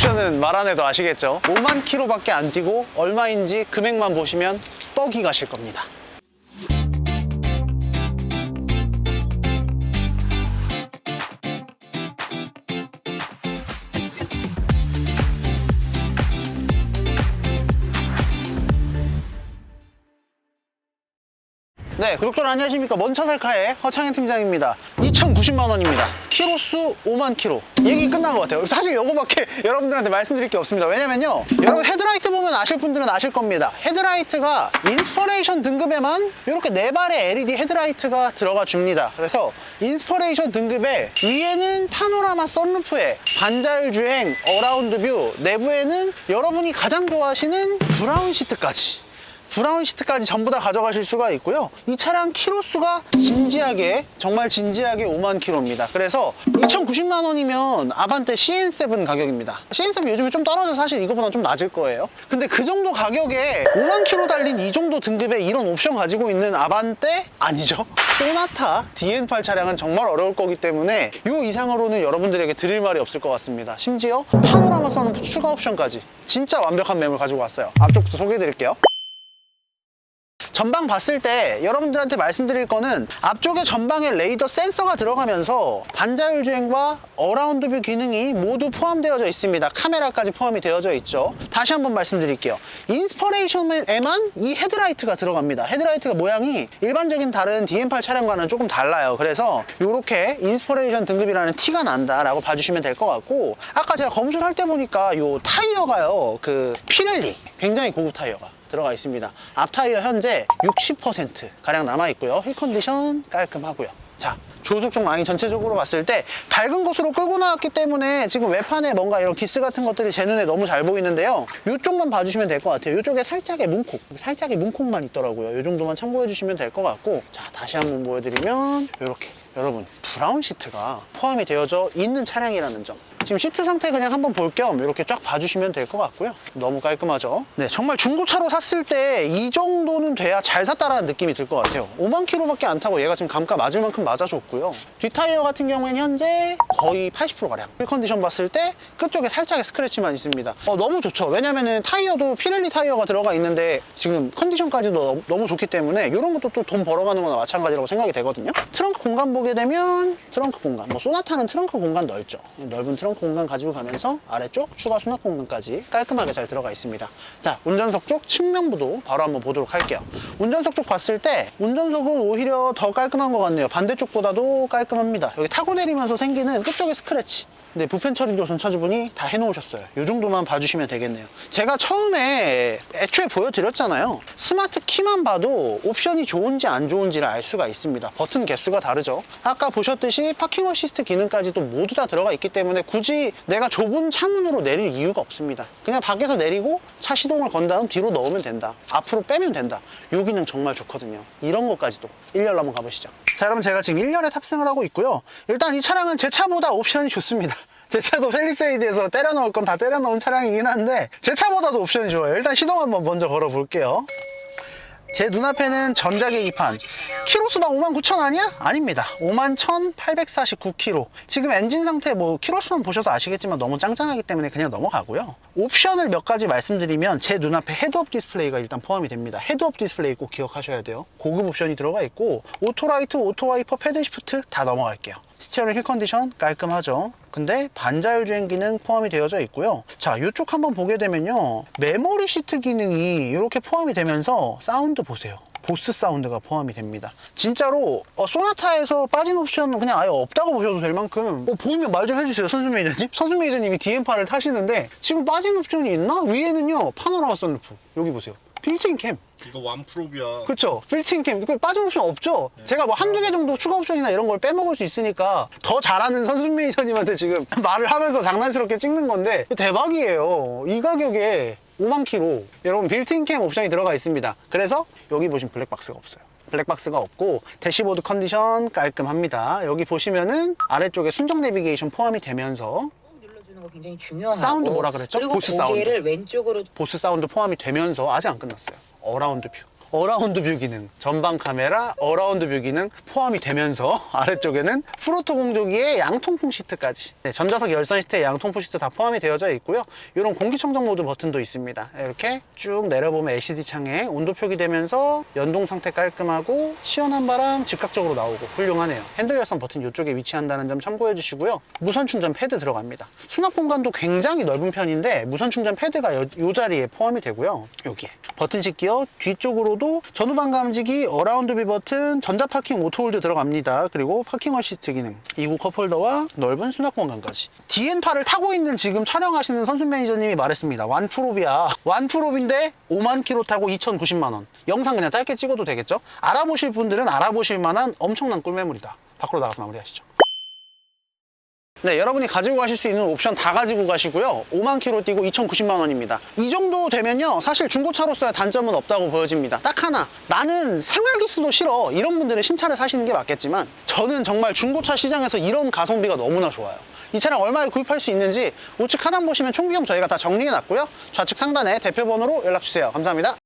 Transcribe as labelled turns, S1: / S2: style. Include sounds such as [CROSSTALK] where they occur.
S1: 옵션은 말 안 해도 아시겠죠? 5만 킬로밖에 안 뛰고 얼마인지 금액만 보시면 떡이 가실 겁니다. 네, 구독자 안녕하십니까. 먼차 살카의 허창현 팀장입니다. 2,090만 원입니다. 키로수 5만 킬로. 얘기 끝난 것 같아요. 사실 요거밖에 [LAUGHS] 여러분들한테 말씀드릴 게 없습니다. 왜냐면요. 여러분 헤드라이트 보면 아실 분들은 아실 겁니다. 헤드라이트가 인스퍼레이션 등급에만 이렇게 네 발의 LED 헤드라이트가 들어가 줍니다. 그래서 인스퍼레이션 등급에 위에는 파노라마 썬루프에 반자율 주행, 어라운드 뷰, 내부에는 여러분이 가장 좋아하시는 브라운 시트까지 브라운 시트까지 전부 다 가져가실 수가 있고요. 이 차량 키로수가 진지하게 정말 진지하게 5만 킬로입니다. 그래서 2,090만 원이면 아반떼 CN7 가격입니다. CN7 요즘에 좀 떨어져 사실 이거보다 좀 낮을 거예요. 근데 그 정도 가격에 5만 킬로 달린 이 정도 등급의 이런 옵션 가지고 있는 아반떼 아니죠? 소나타 DN8 차량은 정말 어려울 거기 때문에 이 이상으로는 여러분들에게 드릴 말이 없을 것 같습니다. 심지어 파노라마 선루프 추가 옵션까지 진짜 완벽한 매물 가지고 왔어요. 앞쪽부터 소개해 드릴게요. 전방 봤을 때 여러분들한테 말씀드릴 거는 앞쪽에 전방에 레이더 센서가 들어가면서 반자율 주행과 어라운드 뷰 기능이 모두 포함되어져 있습니다. 카메라까지 포함이 되어져 있죠. 다시 한번 말씀드릴게요. 인스퍼레이션에만 이 헤드라이트가 들어갑니다. 헤드라이트가 모양이 일반적인 다른 DM8 차량과는 조금 달라요. 그래서 이렇게 인스퍼레이션 등급이라는 티가 난다라고 봐주시면 될 것 같고 아까 제가 검수를 할때 보니까 이 타이어가요. 그 피렐리 굉장히 고급 타이어가 들어가 있습니다. 앞 타이어 현재 60% 가량 남아 있고요. 휠 컨디션 깔끔하고요. 자, 조속 쪽 라인 전체적으로 봤을 때 밝은 곳으로 끌고 나왔기 때문에 지금 외판에 뭔가 이런 기스 같은 것들이 제 눈에 너무 잘 보이는데요. 이쪽만 봐주시면 될 것 같아요. 이쪽에 살짝의 문콕, 살짝의 문콕만 있더라고요. 이 정도만 참고해 주시면 될 것 같고 자, 다시 한번 보여드리면 이렇게 여러분 브라운 시트가 포함이 되어져 있는 차량이라는 점 지금 시트 상태 그냥 한번 볼 겸 이렇게 쫙 봐주시면 될 것 같고요. 너무 깔끔하죠? 네 정말 중고차로 샀을 때 이 정도는 돼야 잘 샀다라는 느낌이 들 것 같아요. 5만 킬로밖에 안 타고 얘가 지금 감가 맞을 만큼 맞아줬고요. 뒷타이어 같은 경우에는 현재 거의 80%가량. 휠 컨디션 봤을 때 끝쪽에 살짝의 스크래치만 있습니다. 어, 너무 좋죠? 왜냐면은 타이어도 피렐리 타이어가 들어가 있는데 지금 컨디션까지도 너무, 좋기 때문에 이런 것도 또 돈 벌어가는 거나 마찬가지라고 생각이 되거든요. 트렁크 공간 보게 되면 트렁크 공간 뭐 소나타는 트렁크 공간 넓죠. 넓은 트렁크 공간 가지고 가면서 아래쪽 추가 수납 공간까지 깔끔하게 잘 들어가 있습니다 자 운전석 쪽 측면부도 바로 한번 보도록 할게요 운전석 쪽 봤을 때 운전석은 오히려 더 깔끔한 것 같네요 반대쪽보다도 깔끔합니다 여기 타고 내리면서 생기는 끝쪽에 스크래치 근데 부펜 처리도 전차주분이 다 해놓으셨어요. 이 정도만 봐주시면 되겠네요. 제가 처음에 애초에 보여드렸잖아요. 스마트 키만 봐도 옵션이 좋은지 안 좋은지를 알 수가 있습니다. 버튼 개수가 다르죠. 아까 보셨듯이 파킹 어시스트 기능까지도 모두 다 들어가 있기 때문에 굳이 내가 좁은 차문으로 내릴 이유가 없습니다. 그냥 밖에서 내리고 차 시동을 건 다음 뒤로 넣으면 된다. 앞으로 빼면 된다. 이 기능 정말 좋거든요. 이런 것까지도 1열로 한번 가보시죠. 자, 여러분 제가 지금 1열에 탑승을 하고 있고요. 일단 이 차량은 제 차보다 옵션이 좋습니다. [LAUGHS] 제 차도 펠리세이드에서 때려 넣을 건 다 때려 넣은 차량이긴 한데 제 차보다도 옵션이 좋아요. 일단 시동 한번 먼저 걸어 볼게요. 제 눈앞에는 전자계기판 키로수당 5만 9천 아니야? 아닙니다. 5만 1849km 지금 엔진 상태 뭐 키로수만 보셔도 아시겠지만 너무 짱짱하기 때문에 그냥 넘어가고요. 옵션을 몇 가지 말씀드리면 제 눈앞에 헤드업 디스플레이가 일단 포함이 됩니다. 헤드업 디스플레이 꼭 기억하셔야 돼요. 고급 옵션이 들어가 있고 오토라이트, 오토와이퍼, 패드 시프트 다 넘어갈게요. 스티어링 힐 컨디션 깔끔하죠. 근데 반자율 주행 기능 포함이 되어져 있고요. 자 이쪽 한번 보게 되면요. 메모리 시트 기능이 이렇게 포함이 되면서 사운드 보세요 보스 사운드가 포함이 됩니다 진짜로 어, 소나타에서 빠진 옵션은 그냥 아예 없다고 보셔도 될 만큼 어, 보이면 말 좀 해주세요 선수 메이저님 선수 메이저님이 DM8을 타시는데 지금 빠진 옵션이 있나? 위에는요 파노라마 선루프 여기 보세요 빌트인 캠
S2: 이거 완프로비야.
S1: 그렇죠. 빌트인 캠. 그 빠진 옵션 없죠. 제가 뭐 한두 개 정도 추가 옵션이나 이런 걸 빼먹을 수 있으니까 더 잘하는 선수 메이저님한테 지금 [LAUGHS] 말을 하면서 장난스럽게 찍는 건데 대박이에요. 이 가격에 5만 키로 여러분 빌트인 캠 옵션이 들어가 있습니다. 그래서 여기 보시면 블랙박스가 없어요. 블랙박스가 없고 대시보드 컨디션 깔끔합니다. 여기 보시면은 아래쪽에 순정 내비게이션 포함이 되면서
S3: 꾹 눌러주는 거 굉장히 중요하고
S1: 사운드 뭐라 그랬죠?
S3: 그리고
S1: 보스
S3: 고개를
S1: 사운드.
S3: 왼쪽으로
S1: 보스 사운드 포함이 되면서 아직 안 끝났어요. 어라운드 뷰. 어라운드 뷰 기능, 전방 카메라, 어라운드 뷰 기능 포함이 되면서 [LAUGHS] 아래쪽에는 프로토 공조기의 양통풍 시트까지 네, 전자석 열선 시트에 양통풍 시트 다 포함이 되어져 있고요. 이런 공기청정 모드 버튼도 있습니다. 이렇게 쭉 내려보면 LCD 창에 온도 표기되면서 연동 상태 깔끔하고 시원한 바람 즉각적으로 나오고 훌륭하네요. 핸들 열선 버튼 이쪽에 위치한다는 점 참고해 주시고요. 무선 충전 패드 들어갑니다. 수납 공간도 굉장히 넓은 편인데 무선 충전 패드가 요, 요 자리에 포함이 되고요. 여기에 버튼식 기어 뒤쪽으로 도 전후방 감지기, 어라운드 비 버튼, 전자 파킹 오토홀드 들어갑니다. 그리고 파킹 어시스트 기능, 이구 컵홀더와 넓은 수납 공간까지. DN8을 타고 있는 지금 촬영하시는 선수 매니저님이 말했습니다. 완프로비야. 완프로비인데 5만 킬로 타고 2,090만 원. 영상 그냥 짧게 찍어도 되겠죠? 알아보실 분들은 알아보실 만한 엄청난 꿀매물이다. 밖으로 나가서 마무리하시죠. 네, 여러분이 가지고 가실 수 있는 옵션 다 가지고 가시고요. 5만 킬로 뛰고 2,090만 원입니다. 이 정도 되면요. 사실 중고차로서의 단점은 없다고 보여집니다. 딱 하나. 나는 생활기스도 싫어. 이런 분들은 신차를 사시는 게 맞겠지만 저는 정말 중고차 시장에서 이런 가성비가 너무나 좋아요. 이 차량 얼마에 구입할 수 있는지 우측 하단 보시면 총비용 저희가 다 정리해 놨고요. 좌측 상단에 대표 번호로 연락 주세요. 감사합니다.